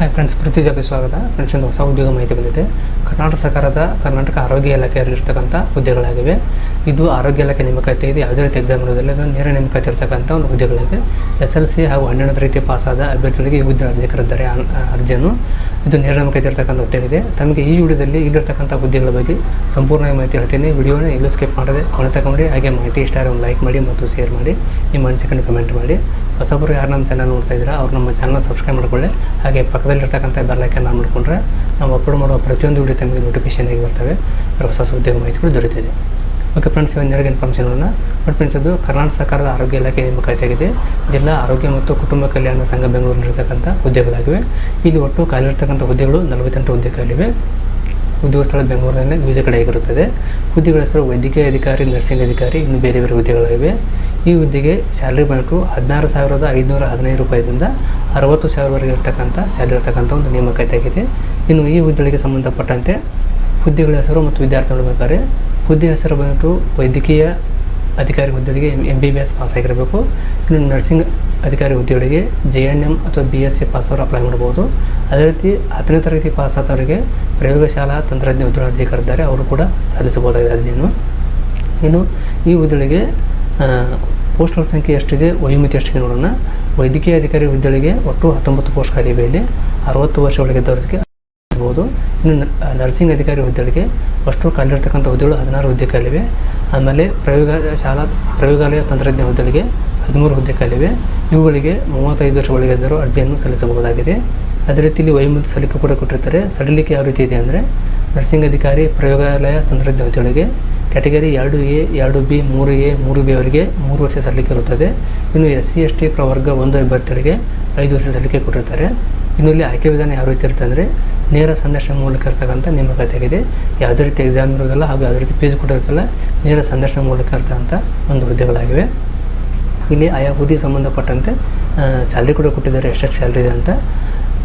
Hi friends ಪ್ರತಿ ಜಾಬಿ ಸ್ವಾಗತ friends ಒಂದು ಹೊಸ ಉದ್ಯೋಗ ಮಾಹಿತಿ ಬಂದಿದೆ. ಕರ್ನಾಟಕ ಸರ್ಕಾರದ ಕರ್ನಾಟಕ ಆರೋಗ್ಯ ಇಲಾಖೆಯಲ್ಲಿರ್ತಕ್ಕಂಥ ಹುದ್ದೆಗಳಾಗಿವೆ ಇದು ಆರೋಗ್ಯ ಇಲಾಖೆ ನೇಮಕಾತಿ ಇದೆ. ಯಾವುದೇ ರೀತಿ ಎಕ್ಸಾಮ್ ಇರೋದಿಲ್ಲ. ಇದು ನೇರ ನೇಮಕಾತಿ ಇರತಕ್ಕಂಥ ಒಂದು ಹುದ್ದೆಗಳಾಗಿದೆ ಎಸ್ ಎಲ್ ಸಿ ಹಾಗೂ ಹನ್ನೆರಡನೇ ರೀತಿ ಪಾಸಾದ ಅಭ್ಯರ್ಥಿಗಳಿಗೆ ಈ ಹುದ್ದೆ ಅರ್ಜಿ ಅರ್ಜಿಯನ್ನು ಇದು ನೇರ ನೇಮಕಾತಿ ಇರತಕ್ಕಂಥ ಹುದ್ದೆಗಿದೆ. ತಮಗೆ ಈ ವಿಡಿಯೋದಲ್ಲಿ ಇಲ್ಲಿರ್ತಕ್ಕಂಥ ಹುದ್ದೆಗಳ ಬಗ್ಗೆ ಸಂಪೂರ್ಣ ಮಾಹಿತಿ ಹೇಳ್ತೀನಿ. ವಿಡಿಯೋನ ಎಲ್ಲೂ ಸ್ಕಿಪ್ ಮಾಡದೆ ಕೊನೆ ತಗೊಂಡು ಹಾಗೆ ಮಾಹಿತಿ ಇಷ್ಟ ಒಂದು ಲೈಕ್ ಮಾಡಿ ಮತ್ತು ಶೇರ್ ಮಾಡಿ. ನಿಮ್ಮ ಅನಿಸಿಕೆಯನ್ನು ಕಮೆಂಟ್ ಮಾಡಿ. ಹೊಸಬರು ಯಾರು ನಮ್ಮ ಚಾನಲ್ ನೋಡ್ತಾ ಇದ್ದೀರಾ, ಅವ್ರು ನಮ್ಮ ಚಾನಲ್ ಸಬ್ಸ್ಕ್ರೈಬ್ ಮಾಡಿಕೊಳ್ಳಿ. ಹಾಗೆ ಪಕ್ಕದಲ್ಲಿರ್ತಕ್ಕಂಥ ಬೆಲ್ಲೈಕನ್ ಆನ್ ಮಾಡಿಕೊಂಡ್ರೆ ನಾವು ಅಪ್ಲೋಡ್ ಮಾಡುವ ಪ್ರತಿಯೊಂದು ವಿಡಿಯೋ ತಮಗೆ ನೋಟಿಫಿಕೇಶನ್ ಆಗಿ ಬರ್ತವೆ. ಹೊಸ ಉದ್ಯೋಗ ಮಾಹಿತಿಗಳು ದೊರೆತಿದೆ ಓಕೆ ಫ್ರೆಂಡ್ಸ್ ಇವನ್ನೆರಡು ಇನ್ಫಾರ್ಮೇಷನ್ ನೋಡೋಣ. ಬಟ್ ಫ್ರೆಂಡ್ಸ್ ಅದು ಕರ್ನಾಟಕ ಸರ್ಕಾರದ ಆರೋಗ್ಯ ಇಲಾಖೆ ನೇಮಕಾತಿಯಾಗಿದೆ ಜಿಲ್ಲಾ ಆರೋಗ್ಯ ಮತ್ತು ಕುಟುಂಬ ಕಲ್ಯಾಣ ಸಂಘ ಬೆಂಗಳೂರಿನಲ್ಲಿರ್ತಕ್ಕಂಥ ಹುದ್ದೆಗಳಾಗಿವೆ. ಇಲ್ಲಿ ಒಟ್ಟು ಖಾಲಿರ್ತಕ್ಕಂಥ ಹುದ್ದೆಗಳು ನಲವತ್ತೆಂಟು ಹುದ್ದೆಗಳಿವೆ ಉದ್ಯೋಗ ಸ್ಥಳ ಬೆಂಗಳೂರಿನಲ್ಲಿ ವಿವಿಧ ಕಡೆ ಆಗಿರುತ್ತದೆ. ಹುದ್ದೆಗಳ ಹೆಸರು ವೈದ್ಯಕೀಯ ಅಧಿಕಾರಿ, ನರ್ಸಿಂಗ್ ಅಧಿಕಾರಿ, ಇನ್ನು ಬೇರೆ ಬೇರೆ ಹುದ್ದೆಗಳಿವೆ ಈ ಹುದ್ದೆಗೆ ಸ್ಯಾಲರಿ ಬಂದು ಹದಿನಾರು ಸಾವಿರದ ಐದುನೂರ ಹದಿನೈದು ರೂಪಾಯಿದಿಂದ ಅರವತ್ತು ಸಾವಿರವರೆಗೆ ಇರತಕ್ಕಂಥ ಸ್ಯಾಲರಿ ಇರತಕ್ಕಂಥ ಒಂದು ನೇಮಕಾತಿ ಆಗಿದೆ ಇನ್ನು ಈ ಹುದ್ದೆಗಳಿಗೆ ಸಂಬಂಧಪಟ್ಟಂತೆ ಹುದ್ದೆಗಳ ಹೆಸರು ಮತ್ತು ವಿದ್ಯಾರ್ಥಿಗಳು ಬೇಕಾದ್ರೆ ಹುದ್ದೆ ಹೆಸರು ಬಂದ್ಬಿಟ್ಟು ವೈದ್ಯಕೀಯ ಅಧಿಕಾರಿ ಹುದ್ದೆಗಳಿಗೆ M B B S pass ಆಗಿರಬೇಕು ಇನ್ನು ನರ್ಸಿಂಗ್ ಅಧಿಕಾರಿ ಹುದ್ದೆಗಳಿಗೆ ಜೆ ಎನ್ ಎಂ ಅಥವಾ ಬಿ ಎಸ್ ಸಿ ಪಾಸ್ ಅವರು ಅಪ್ಲೈ ಮಾಡ್ಬೋದು. ಅದೇ ರೀತಿ ಹತ್ತನೇ ತರಗತಿ ಪಾಸ್ ಆದವರಿಗೆ ಪ್ರಯೋಗಶಾಲಾ ತಂತ್ರಜ್ಞ ಹುದ್ದೆ ಅರ್ಜಿ ಕರೆದಿದ್ದಾರೆ. ಅವರು ಕೂಡ ಸಲ್ಲಿಸಬಹುದಾಗಿದೆ ಅರ್ಜಿಯನ್ನು. ಇನ್ನು ಈ ಹುದ್ದೆಗಳಿಗೆ ಪೋಸ್ಟ್ಗಳ ಸಂಖ್ಯೆ ಎಷ್ಟಿದೆ, ವಯೋಮಿತಿ ಎಷ್ಟಿದೆ ನೋಡೋಣ. ವೈದ್ಯಕೀಯ ಅಧಿಕಾರಿ ಹುದ್ದೆಗಳಿಗೆ ಒಟ್ಟು ಹತ್ತೊಂಬತ್ತು ಪೋಸ್ಟ್ ಖಾಲಿ ಇಲ್ಲಿ. ಅರವತ್ತು ವರ್ಷ ಒಳಗಿದ್ದವರಿಗೆ ಇನ್ನು ನರ್ಸಿಂಗ್ ಅಧಿಕಾರಿ ಹುದ್ದೆಗಳಿಗೆ ಅಷ್ಟು ಖಾಲಿರ್ತಕ್ಕಂಥ ಹುದ್ದೆಗಳು ಹದಿನಾರು ಹುದ್ದೆ ಖಾಲಿವೆ ಆಮೇಲೆ ಪ್ರಯೋಗ ಶಾಲಾ, ಪ್ರಯೋಗಾಲಯ ತಂತ್ರಜ್ಞ ಹುದ್ದೆಗಳಿಗೆ ಹದಿಮೂರು ಹುದ್ದೆ ಖಾಲಿವೆ ಇವುಗಳಿಗೆ ಮೂವತ್ತೈದು ವರ್ಷ ಒಳಗಿದ್ದರೂ ಅರ್ಜಿಯನ್ನು ಸಲ್ಲಿಸಬಹುದಾಗಿದೆ. ಅದೇ ರೀತಿ ಇಲ್ಲಿ ಸಲಿಕೆ ಕೂಡ ಕೊಟ್ಟಿರ್ತಾರೆ. ಸಡಿಲಿಕೆ ಯಾವ ರೀತಿ ಇದೆ ಅಂದರೆ ನರ್ಸಿಂಗ್ ಅಧಿಕಾರಿ ಪ್ರಯೋಗಾಲಯ ತಂತ್ರಜ್ಞ ಹುದ್ದೆಗಳಿಗೆ ಕ್ಯಾಟಗರಿ ಎರಡು ಎ, ಎರಡು ಬಿ, ಮೂರು ಎ, ಮೂರು ಬಿ ಅವರಿಗೆ ಮೂರು ವರ್ಷ ಸಲ್ಲಿಕೆ ಇರುತ್ತದೆ. ಇನ್ನು ಎಸ್ ಸಿ ಎಸ್ ಟಿ ಪ್ರವರ್ಗ ಒಂದು ಅಭ್ಯರ್ಥಿಗಳಿಗೆ ಐದು ವರ್ಷ ಸಲ್ಲಿಕೆ ಕೊಟ್ಟಿರ್ತಾರೆ. ಇನ್ನು ಇಲ್ಲಿ ಆಯ್ಕೆ ವಿಧಾನ ಯಾವ ರೀತಿ ಇರುತ್ತೆ ಅಂದರೆ ನೇರ ಸಂದರ್ಶನ ಮೂಲಕ ಇರ್ತಕ್ಕಂಥ ನೇಮಕಾತಿ ಆಗಿದೆ ಯಾವುದೇ ರೀತಿ ಎಕ್ಸಾಮ್ ಇರೋದಿಲ್ಲ ಹಾಗೂ ಯಾವುದೇ ರೀತಿ ಪೇಜ್ ಕೂಡ ಇರ್ತಲ್ಲ ನೇರ ಸಂದರ್ಶನ ಮೂಲಕ ಇರ್ತಕ್ಕಂಥ ಒಂದು ಹುದ್ದೆಗಳಾಗಿವೆ. ಇಲ್ಲಿ ಆಯಾ ಹುದ್ದೆಗೆ ಸಂಬಂಧಪಟ್ಟಂತೆ ಸ್ಯಾಲ್ರಿ ಕೂಡ ಕೊಟ್ಟಿದ್ದಾರೆ, ಎಷ್ಟೆಷ್ಟು ಸ್ಯಾಲ್ರಿ ಇದೆ ಅಂತ.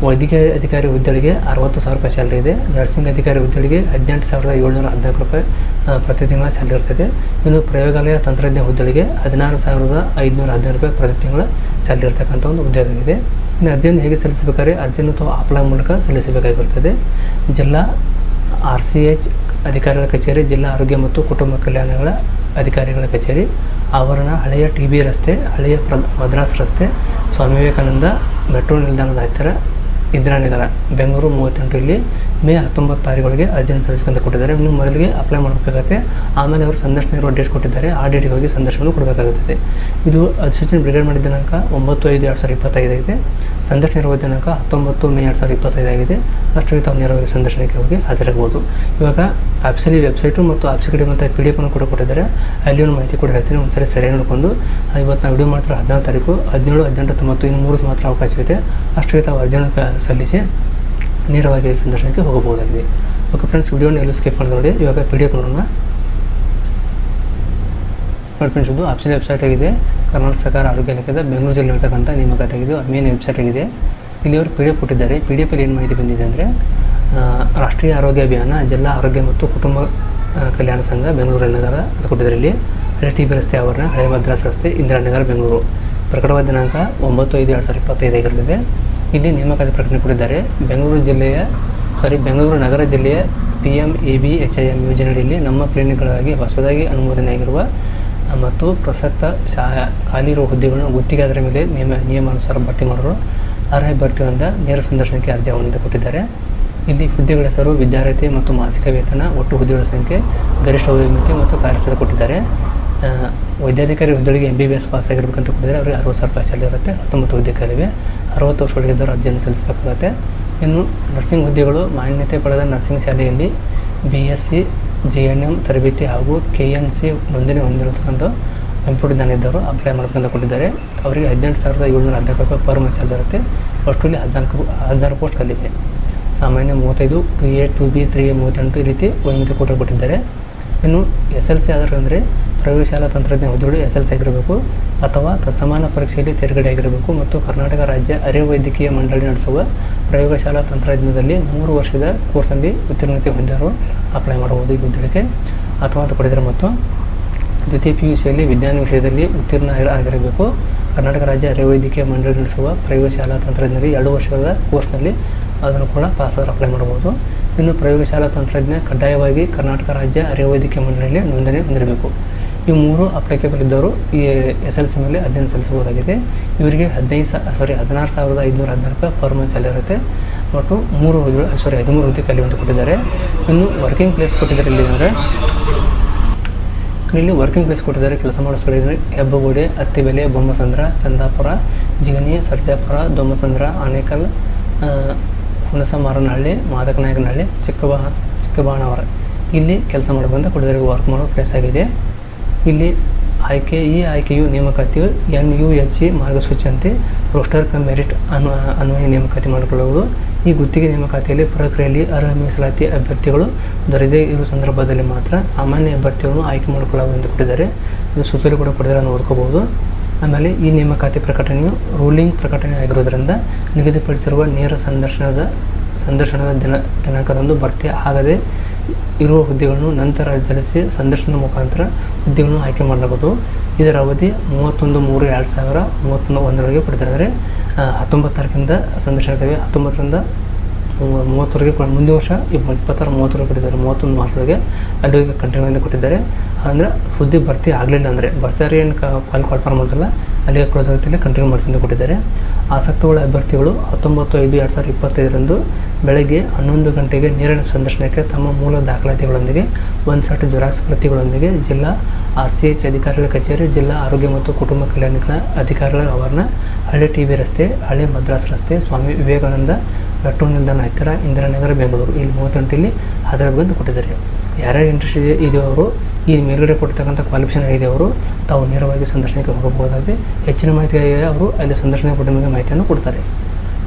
ವೈದ್ಯಕೀಯ ಅಧಿಕಾರಿ ಹುದ್ದೆಗಳಿಗೆ ಅರವತ್ತು ಸಾವಿರ ರೂಪಾಯಿ ಸ್ಯಾಲ್ರಿ ಇದೆ. ನರ್ಸಿಂಗ್ ಅಧಿಕಾರಿ ಹುದ್ದೆಗಳಿಗೆ ಹದಿನೆಂಟು ಸಾವಿರದ ಏಳ್ನೂರ ಹದಿನಾಲ್ಕು ರೂಪಾಯಿ ಪ್ರತಿ ತಿಂಗಳ ಸ್ಯಾಲ್ರಿ ಇರ್ತದೆ. ಇನ್ನು ಪ್ರಯೋಗಾಲಯ ತಂತ್ರಜ್ಞ ಹುದ್ದೆಗಳಿಗೆ ಹದಿನಾರು ಸಾವಿರದ ಐದುನೂರ ಹದಿನೈದು ರೂಪಾಯಿ ಪ್ರತಿ ತಿಂಗಳ ಸ್ಯಾಲ್ರಿ ಇರ್ತಕ್ಕಂಥ ಒಂದು ಉದ್ಯೋಗವಿದೆ ಇನ್ನು ಅರ್ಜಿಯನ್ನು ಹೇಗೆ ಸಲ್ಲಿಸಬೇಕಾದ್ರೆ, ಅರ್ಜಿಯನ್ನು ಅಥವಾ ಅಪ್ಲೈ ಮೂಲಕ ಸಲ್ಲಿಸಬೇಕಾಗಿರುತ್ತದೆ. ಜಿಲ್ಲಾ ಆರ್ ಸಿ ಎಚ್ ಅಧಿಕಾರಿಗಳ ಕಚೇರಿ, ಜಿಲ್ಲಾ ಆರೋಗ್ಯ ಮತ್ತು ಕುಟುಂಬ ಕಲ್ಯಾಣಗಳ ಅಧಿಕಾರಿಗಳ ಕಚೇರಿ, ಆವರಣ ಹಳೆಯ ಟಿ ಬಿ ರಸ್ತೆ, ಹಳೆಯ ಪ್ರ, ಮದ್ರಾಸ್ ರಸ್ತೆ, ಸ್ವಾಮಿ ವಿವೇಕಾನಂದ ಮೆಟ್ರೋ ನಿಲ್ದಾಣದ ಹತ್ತಿರ ಇಂದಿರಾನಗರ ಬೆಂಗಳೂರು ಮೂವತ್ತೆಂಟು ಇಲ್ಲಿ ಮೇ ಹತ್ತೊಂಬತ್ತು ತಾರೀಕೊಳಗೆ ಅರ್ಜಿಯನ್ನು ಸಲ್ಲಿಸಿಕೊಂಡು ಕೊಟ್ಟಿದ್ದಾರೆ. ಇನ್ನು ಮೊದಲಿಗೆ ಅಪ್ಲೈ ಮಾಡಬೇಕಾಗುತ್ತೆ. ಆಮೇಲೆ ಅವರು ಸಂದರ್ಶನ ಇರುವ ಡೇಟ್ ಕೊಟ್ಟಿದ್ದಾರೆ. ಆ ಡೇಟಿಗೆ ಹೋಗಿ ಸಂದರ್ಶನ ಕೊಡಬೇಕಾಗುತ್ತದೆ. ಇದು ಅಧಿಸೂಚನೆ ಬಿಡುಗಡೆ ಮಾಡಿದ ದಿನಾಂಕ ಒಂಬತ್ತು ಐದು ಎರಡು ಸಾವಿರದ ಇಪ್ಪತ್ತೈದು ಆಗಿದೆ ಸಂದರ್ಶನ ಇರುವ ದಿನಾಂಕ ಹತ್ತೊಂಬತ್ತು ಮೇ ಎರಡು ಸಾವಿರದ ಇಪ್ಪತ್ತೈದು ಆಗಿದೆ. ಅಷ್ಟೊಂದು ತಾವು ನೇರವಾಗಿ ಸಂದರ್ಶನಕ್ಕೆ ಹೋಗಿ ಹಾಜರಾಗಬಹುದು. ಇವಾಗ ಆಫೀಸಲ್ಲಿ ವೆಬ್ಸೈಟು ಮತ್ತು ಆಪ್ಸ್ ಕಡೆ ಮತ್ತು ಪಿ ಡಿ ಎಫ್ ಅನ್ನು ಕೂಡ ಕೊಟ್ಟಿದ್ದಾರೆ. ಅಲ್ಲಿ ಒಂದು ಮಾಹಿತಿ ಕೂಡ ಹೇಳ್ತೀನಿ. ಒಂದ್ಸರಿ ಸರಿಯಾಗಿ ನೋಡಿಕೊಂಡು ಇವತ್ತು ನಾವು ವಿಡಿಯೋ ಮಾಡ್ತಾರೆ ಹದಿನಾರು ತಾರೀಕು, ಹದಿನೇಳು, ಹದಿನೆಂಟು ಹತ್ತೊಂಬತ್ತು ಇನ್ನು ಮೂರು ಮಾತ್ರ ಅವಕಾಶ ಇದೆ. ಅಷ್ಟೊಂದು ತಾವು ಅರ್ಜಿಯನ್ನು ಸಲ್ಲಿಸಿ ನೇರವಾಗಿ ಸಂದರ್ಶನಕ್ಕೆ ಹೋಗಬಹುದಾಗಿದೆ. ಓಕೆ ಫ್ರೆಂಡ್ಸ್ ವಿಡಿಯೋನ ಎಲ್ಲೂ ಸ್ಕಿಪ್ ಮಾಡಿ ನೋಡಿ. ಇವಾಗ ಪಿ ಡಿ ಎಫ್ ನೋಡೋಣ. ನೋಡಿ ಫ್ರೆಂಡ್ಸ್ ಇದು ವೆಬ್ಸೈಟ್ ಆಗಿದೆ. ಕರ್ನಾಟಕ ಸರ್ಕಾರ ಆರೋಗ್ಯ ಬೆಂಗಳೂರು ಜಿಲ್ಲೆ ಇರ್ತಕ್ಕಂಥ ನೇಮಕಾತಿ ಆಗಿದೆ ಮೇನ್ ವೆಬ್ಸೈಟ್ ಆಗಿದೆ. ಇಲ್ಲಿ ಅವರು ಪಿ ಡಿ ಎಫ್ ಕೊಟ್ಟಿದ್ದಾರೆ. ಪಿ ಡಿ ಎಫಲ್ಲಿ ಏನು ಮಾಹಿತಿ ಬಂದಿದೆ ಅಂದರೆ ರಾಷ್ಟ್ರೀಯ ಆರೋಗ್ಯ ಅಭಿಯಾನ ಜಿಲ್ಲಾ ಆರೋಗ್ಯ ಮತ್ತು ಕುಟುಂಬ ಕಲ್ಯಾಣ ಸಂಘ ಬೆಂಗಳೂರು ನಗರ ಅಂತ ಕೊಟ್ಟಿದ್ದಾರೆ ಇಲ್ಲಿ. ಹಳೆ ಟಿ ಬಿ ರಸ್ತೆ ಆವರಣ ಹಳೆ ಮದ್ರಾಸ್ ರಸ್ತೆ ಇಂದಿರಾನಗರ ಬೆಂಗಳೂರು. ಪ್ರಕಟವಾದ ದಿನಾಂಕ ಒಂಬತ್ತು ಐದು ಎರಡು ಸಾವಿರದ ಇಪ್ಪತ್ತೈದು ಆಗಿರಲಿದೆ. ಇಲ್ಲಿ ನೇಮಕಾತಿ ಪ್ರಕಟಣೆ ಕೊಟ್ಟಿದ್ದಾರೆ. ಬೆಂಗಳೂರು ಜಿಲ್ಲೆಯ ಸಾರಿ ಬೆಂಗಳೂರು ನಗರ ಜಿಲ್ಲೆಯ P M A B H I M ಯೋಜನೆಯಡಿಯಲ್ಲಿ ನಮ್ಮ ಕ್ಲಿನಿಕ್ಗಳಾಗಿ ಹೊಸದಾಗಿ ಅನುಮೋದನೆ ಆಗಿರುವ ಆ, ಮತ್ತು ಪ್ರಸಕ್ತ ಶಾ ಖಾಲಿ ಇರುವ ಹುದ್ದೆಗಳನ್ನು ಗುತ್ತಿಗೆ ಅದರ ಮೇಲೆ ನಿಯಮ, ನಿಯಮಾನುಸಾರ ಭರ್ತಿ ಮಾಡಲು ಅರ್ಹ ಅಭ್ಯರ್ಥಿಗಳಿಂದ ನೇರ ಸಂದರ್ಶನಕ್ಕೆ ಅರ್ಜಿ ಆಹ್ವಾನಿತ ಕೊಟ್ಟಿದ್ದಾರೆ. ಇಲ್ಲಿ ಹುದ್ದೆಗಳ ಹೆಸರು ವಿದ್ಯಾರ್ಥಿ ಮತ್ತು ಮಾಸಿಕ ವೇತನ, ಒಟ್ಟು ಹುದ್ದೆಗಳ ಸಂಖ್ಯೆ, ಗರಿಷ್ಠ ವಯೋಮಿತಿ ಮತ್ತು ಕಾರ್ಯಸ್ಥಳ ಕೊಟ್ಟಿದ್ದಾರೆ. ವೈದ್ಯಾಧಿಕಾರಿ ಹುದ್ದೆಗಳಿಗೆ M B B S pass ಆಗಿರಬೇಕಂತ ಕೊಟ್ಟಿದ್ದಾರೆ. ಅವರಿಗೆ ಅರವತ್ತು ಸಾವಿರ ರೂಪಾಯಿ ಶಾಲೆ ಇರುತ್ತೆ. ಹತ್ತೊಂಬತ್ತು ಹುದ್ದೆಗಳಿವೆ ಅರವತ್ತು ವರ್ಷ ಒಳಗಿದ್ದವರು ಅರ್ಜಿಯನ್ನು ಸಲ್ಲಿಸಬೇಕಾಗುತ್ತೆ. ಇನ್ನು ನರ್ಸಿಂಗ್ ಹುದ್ದೆಗಳು ಮಾನ್ಯತೆ ಪಡೆದ ನರ್ಸಿಂಗ್ ಶಾಲೆಯಲ್ಲಿ B S C G N M ತರಬೇತಿ ಹಾಗೂ ಕೆ ಎನ್ ಸಿ ನೋಂದಣಿ ಹೊಂದಿರತಕ್ಕಂಥ ಇದ್ದವರು ಅಪ್ಲೈ ಮಾಡ್ಕೊಂಡು ಕೊಟ್ಟಿದ್ದಾರೆ. ಅವರಿಗೆ ಹದಿನೆಂಟು ಸಾವಿರದ ಏಳ್ನೂರ ಹದಿನಾಲ್ಕು ರೂಪಾಯಿ ಪರ್ ಮಂತ್ ಸ್ಯಾಲರಿ ಇರುತ್ತೆ. ಅಷ್ಟರಲ್ಲಿ ಹದಿನಾಲ್ಕು, ಹದಿನಾರು ಪೋಸ್ಟ್ ಕಲಿವೆ ಸಾಮಾನ್ಯ ಮೂವತ್ತೈದು two A two B three A ಮೂವತ್ತೆಂಟು ಈ ರೀತಿ ಒಂದು ಕೋಟರ್ ಕೊಟ್ಟಿದ್ದಾರೆ. ಇನ್ನು ಎಸ್ ಎಲ್ ಸಿ ಆದರೂ ಅಂದರೆ ಪ್ರಯೋಗಶಾಲಾ ತಂತ್ರಜ್ಞಾನ ಹುದ್ದೆಗಳು ಎಸ್ ಎಲ್ ಸಿ ಆಗಿರಬೇಕು ಅಥವಾ ತತ್ಸಮಾನ ಪರೀಕ್ಷೆಯಲ್ಲಿ ತೇರ್ಗಡೆ ಆಗಿರಬೇಕು ಮತ್ತು ಕರ್ನಾಟಕ ರಾಜ್ಯ ಅರೆ ವೈದ್ಯಕೀಯ ಮಂಡಳಿ ನಡೆಸುವ ಪ್ರಯೋಗಶಾಲಾ ತಂತ್ರಜ್ಞದಲ್ಲಿ ಮೂರು ವರ್ಷದ ಕೋರ್ಸ್ನಲ್ಲಿ ಉತ್ತೀರ್ಣತೆ ಹೊಂದಿರುವ ಅಪ್ಲೈ ಮಾಡಬಹುದು ಈ ಹುದ್ದೆಗೆ ಅಥವಾ ಅಂತ ಕೊಟ್ಟಿದ್ದಾರೆ ಮತ್ತು ದ್ವಿತೀಯ ಪಿ ಯು ಸಿಯಲ್ಲಿ ವಿಜ್ಞಾನ ವಿಷಯದಲ್ಲಿ ಉತ್ತೀರ್ಣ ಆಗಿರಬೇಕು. ಕರ್ನಾಟಕ ರಾಜ್ಯ ಅರೆ ವೈದ್ಯಕೀಯ ಮಂಡಳಿ ನಡೆಸುವ ಪ್ರಯೋಗಶಾಲಾ ತಂತ್ರಜ್ಞರಿಗೆ ಎರಡು ವರ್ಷದ ಕೋರ್ಸ್ನಲ್ಲಿ ಅದನ್ನು ಕೂಡ ಪಾಸ್ ಆದರೆ ಅಪ್ಲೈ ಮಾಡಬಹುದು. ಇನ್ನು ಪ್ರಯೋಗಶಾಲಾ ತಂತ್ರಜ್ಞ ಕಡ್ಡಾಯವಾಗಿ ಕರ್ನಾಟಕ ರಾಜ್ಯ ಅರೆವೈದ್ಯಕೀಯ ಮಂಡಳಿಯಲ್ಲಿ ನೋಂದಣಿ ಹೊಂದಿರಬೇಕು. ಈ ಮೂರು ಅಪ್ಲಿಕೇಬಲ್ ಇದ್ದವರು ಈ ಎಸ್ ಎಲ್ ಸಿ ಮೇಲೆ ಅಧ್ಯಯನ ಸಲ್ಲಿಸಬಹುದಾಗಿದೆ. ಇವರಿಗೆ ಹದಿನೈದು ಸಾ ಸಾರಿ ಹದಿನಾರು ಸಾವಿರದ ಐದುನೂರ ಹದಿನಾರು ರೂಪಾಯಿ ಪರ್ ಮಂತ್ ಇರುತ್ತೆ. ಒಟ್ಟು ಮೂರು ಸಾರಿ ಹದಿಮೂರು ಹುದ್ದೆ ಖಾಲಿ ಅಂತ ಕೊಟ್ಟಿದ್ದಾರೆ. ಇನ್ನು ವರ್ಕಿಂಗ್ ಪ್ಲೇಸ್ ಕೊಟ್ಟಿದ್ದಾರೆ ಇಲ್ಲಿ ಅಂದರೆ, ಇಲ್ಲಿ ವರ್ಕಿಂಗ್ ಪ್ಲೇಸ್ ಕೊಟ್ಟಿದ್ದಾರೆ, ಕೆಲಸ ಮಾಡೋ ಸ್ಥಳಗಳು ಹೆಬ್ಬಗೋಡೆ, ಅತ್ತಿಬೆಲೆ, ಬೊಮ್ಮಸಂದ್ರ, ಚಂದಾಪುರ ಜಿಗನಿ ಸರ್ಜಾಪುರ, ದೊಮ್ಮಸಂದ್ರ, ಆನೇಕಲ್ ಹುಣಸಮಾರನಹಳ್ಳಿ, ಮಾದಕನಾಯಕನಹಳ್ಳಿ, ಚಿಕ್ಕಬಾ ಚಿಕ್ಕಬಾಣವರ. ಇಲ್ಲಿ ಕೆಲಸ ಮಾಡಬಂತ ಕೊಟ್ಟಿದ್ದಾರೆ ವರ್ಕ್ ಮಾಡೋ ಪ್ಲೇಸ್ ಆಗಿದೆ. ಇಲ್ಲಿ ಆಯ್ಕೆ, ಈ ಆಯ್ಕೆಯು ನೇಮಕಾತಿಯು ಎನ್ ಯು ಎಚ್ ಇ ಮಾರ್ಗಸೂಚಿಯಂತೆ ರೋಸ್ಟರ್ ಕಮ್ ಮೆರಿಟ್ ಅನ್ವ, ಅನ್ವಯ ನೇಮಕಾತಿ ಮಾಡಿಕೊಳ್ಳುವುದು. ಈ ಗುತ್ತಿಗೆ ನೇಮಕಾತಿಯಲ್ಲಿ ಪ್ರಕ್ರಿಯೆಯಲ್ಲಿ ಅರ್ಹ ಮೀಸಲಾತಿ ಅಭ್ಯರ್ಥಿಗಳು ದೊರೆಯದೇ ಇರುವ ಸಂದರ್ಭದಲ್ಲಿ ಮಾತ್ರ ಸಾಮಾನ್ಯ ಅಭ್ಯರ್ಥಿಗಳನ್ನು ಆಯ್ಕೆ ಮಾಡಿಕೊಳ್ಳಬಹುದು ಎಂದು ಕೊಟ್ಟಿದ್ದಾರೆ. ಇದು ಸುತ್ತಲೂ ಕೂಡ ಕೊಟ್ಟಿದ್ದಾರೆ ನೋಡ್ಕೋಬಹುದು ಆಮೇಲೆ ಈ ನೇಮಕಾತಿ ಪ್ರಕಟಣೆಯು ರೂಲಿಂಗ್ ಪ್ರಕಟಣೆ ಆಗಿರೋದ್ರಿಂದ ನಿಗದಿಪಡಿಸಿರುವ ನೇರ ಸಂದರ್ಶನದ ಸಂದರ್ಶನದ ದಿನ, ದಿನಾಂಕದಂದು ಭರ್ತಿ ಆಗದೆ ಇರುವ ಹುದ್ದೆಗಳನ್ನು ನಂತರ ಜಲಿಸಿ ಸಂದರ್ಶನದ ಮುಖಾಂತರ ಹುದ್ದೆಗಳನ್ನು ಆಯ್ಕೆ ಮಾಡಲಾಗುವುದು. ಇದರ ಅವಧಿ ಮೂವತ್ತೊಂದು ಮೂರು ಎರಡು ಸಾವಿರ ಮೂವತ್ತೊಂದು ಒಂದರವರೆಗೆ ಕೊಡ್ತಾರೆ. ಅಂದರೆ ಹತ್ತೊಂಬತ್ತು ತಾರೀಕಿಂದ ಸಂದರ್ಶನ ಇರ್ತವೆ ಹತ್ತೊಂಬತ್ತರಿಂದ ಮೂವತ್ತರವರೆಗೆ ಮುಂದಿನ ವರ್ಷ ಇಪ್ಪ ಇಪ್ಪತ್ತಾರು, ಮೂವತ್ತರವರೆಗೆ ಕೊಟ್ಟಿದ್ದಾರೆ. ಮೂವತ್ತೊಂದು ಮಾರ್ಚ್ವರೆಗೆ ಅಲ್ಲಿಗೆ ಕಂಟಿನ್ಯೂ ಕೊಟ್ಟಿದ್ದಾರೆ. ಅಂದರೆ, ಹುದ್ದೆ ಭರ್ತಿ ಆಗಲಿಲ್ಲ ಅಂದರೆ ಭರ್ತಿ ಏನು ಕಾಲ್ ಕನ್ಫರ್ಮ್ ಮಾಡಿಲ್ಲ ಅಲ್ಲಿಗೆ ಕ್ಲೋಸ್ ಕಂಟಿನ್ಯೂ ಮಾಡ್ತೀನಿ ಕೊಟ್ಟಿದ್ದಾರೆ. ಆಸಕ್ತಗಳ ಅಭ್ಯರ್ಥಿಗಳು ಹತ್ತೊಂಬತ್ತು ಐದು ಎರಡು ಸಾವಿರದ ಇಪ್ಪತ್ತೈದರಂದು ಬೆಳಗ್ಗೆ ಹನ್ನೊಂದು ಗಂಟೆಗೆ ನೇರಿನ ಸಂದರ್ಶನಕ್ಕೆ ತಮ್ಮ ಮೂಲ ದಾಖಲಾತಿಗಳೊಂದಿಗೆ ಒಂದು ಸೆಟ್ ಜೆರಾಕ್ಸ್ ಪ್ರತಿಗಳೊಂದಿಗೆ ಜಿಲ್ಲಾ ಆರ್ ಸಿ ಎಚ್ ಅಧಿಕಾರಿಗಳ ಕಚೇರಿ, ಜಿಲ್ಲಾ ಆರೋಗ್ಯ ಮತ್ತು ಕುಟುಂಬ ಕಲ್ಯಾಣ ಅಧಿಕಾರಿಗಳ ಆವರಣ, ಹಳೆ ಟಿ ವಿ ರಸ್ತೆ, ಹಳೆ ಮದ್ರಾಸ್ ರಸ್ತೆ, ಸ್ವಾಮಿ ವಿವೇಕಾನಂದ ಮೆಟ್ರೋ ನಿಲ್ದಾಣ ಹತ್ತಿರ ಇಂದಿರಾನಗರ ಬೆಂಗಳೂರು. ಇಲ್ಲಿ ಮೂವತ್ತೆಂಟಲ್ಲಿ ಹಾಜರಾಗಬೇಕಂತ ಕೊಟ್ಟಿದ್ದಾರೆ. ಯಾರ್ಯಾರು ಇಂಟ್ರೆಸ್ಟ್ ಇದೆ ಇದೆಯವರು ಈ ಮೇಲುಗಡೆ ಕೊಡ್ತಕ್ಕಂಥ ಕ್ವಾಲಿಫಿಕೇಷನ್ ಇದೆ ಅವರು, ತಾವು ನೇರವಾಗಿ ಸಂದರ್ಶನಕ್ಕೆ ಹೋಗಬಹುದಾಗಿದೆ. ಹೆಚ್ಚಿನ ಮಾಹಿತಿಗಾಗಿ ಅವರು ಅಲ್ಲಿ ಸಂದರ್ಶನ ಕೊಟ್ಟ ನಿಮಗೆ ಮಾಹಿತಿಯನ್ನು ಕೊಡ್ತಾರೆ.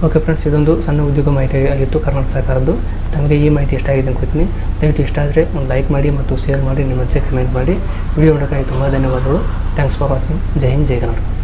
ಓಕೆ ಫ್ರೆಂಡ್ಸ್ ಇದೊಂದು ಸಣ್ಣ ಉದ್ಯೋಗ ಮಾಹಿತಿ ಆಗಿತ್ತು ಕರ್ನಾಟಕ ಸರ್ಕಾರದ್ದು. ತಮಗೆ ಈ ಮಾಹಿತಿ ಇಷ್ಟ ಆಗಿದೆ ಅನ್ಕೋತೀನಿ ದಯವಿಟ್ಟು ಇಷ್ಟ ಆದರೆ ಒಂದು ಲೈಕ್ ಮಾಡಿ ಮತ್ತು ಶೇರ್ ಮಾಡಿ, ನಿಮ್ಮ ಕಮೆಂಟ್ ಮಾಡಿ. ವಿಡಿಯೋ ನೋಡೋಕ್ಕಾಗಿ ತುಂಬ ಧನ್ಯವಾದಗಳು. Thanks for watching Jai Hind, Jai Karnataka.